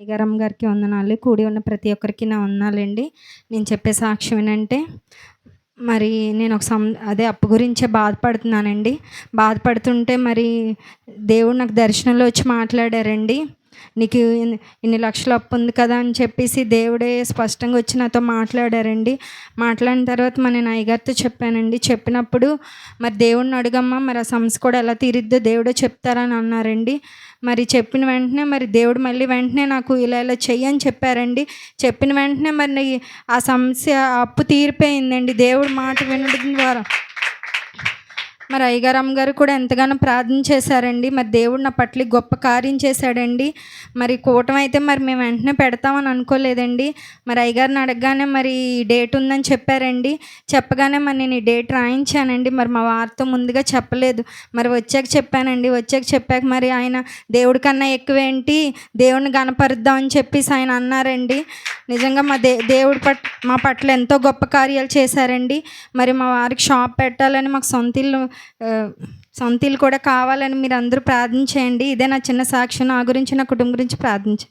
అయ్యగారమ్మ గారికి వందనాలు. కూడి ఉన్న ప్రతి ఒక్కరికి నా వందనాలండి. నేను చెప్పే సాక్ష్యం ఏంటంటే మరి నేను ఒక సం అదే అప్పు గురించే బాధపడుతున్నానండి. బాధపడుతుంటే మరి దేవుడు నాకు దర్శనంలో వచ్చి మాట్లాడారండి. నీకు ఇన్ని లక్షలు అప్పు ఉంది కదా అని చెప్పేసి దేవుడే స్పష్టంగా వచ్చి నాతో మాట్లాడారండి. మాట్లాడిన తర్వాత మా నేను అయ్యగారితో చెప్పానండి. చెప్పినప్పుడు మరి దేవుడిని అడుగమ్మా మరి ఆ సమస్య కూడా ఎలా తీరిద్దో దేవుడే చెప్తారని అన్నారండి. మరి చెప్పిన వెంటనే మరి దేవుడు మళ్ళీ వెంటనే నాకు ఇలా ఇలా చెయ్యి అని చెప్పారండి. చెప్పిన వెంటనే మరి ఆ సమస్య అప్పు తీరిపోయిందండి. దేవుడు మాట వినడం ద్వారా మరి అయ్యగారు అమ్మగారు కూడా ఎంతగానో ప్రార్థన చేశారండి. మరి దేవుడు నా పట్ల గొప్ప కార్యం చేశాడండి. మరి కూటమి అయితే మరి మేము వెంటనే పెడతామని అనుకోలేదండి. మరి అయ్యగారిని అడగగానే మరి డేట్ ఉందని చెప్పారండి. చెప్పగానే మరి నేను ఈ డేట్ రాయించానండి. మరి మా వారితో ముందుగా చెప్పలేదు. మరి వచ్చాక చెప్పానండి. వచ్చాక చెప్పాక మరి ఆయన దేవుడి కన్నా ఎక్కువేంటి? దేవుడిని గనపరుద్దామని చెప్పేసి ఆయన అన్నారండి. నిజంగా మా దే దేవుడు పట్ మా పట్ల ఎంతో గొప్ప కార్యాలు చేశారండి. మరి మా వారికి షాప్ పెట్టాలని మాకు సొంత ఇల్లు సొంత ఇల్లు కూడా కావాలని మీరు అందరూ ప్రార్థించేయండి. ఇదే నా చిన్న సాక్ష్యం నా గురించి నా కుటుంబం గురించి ప్రార్థించండి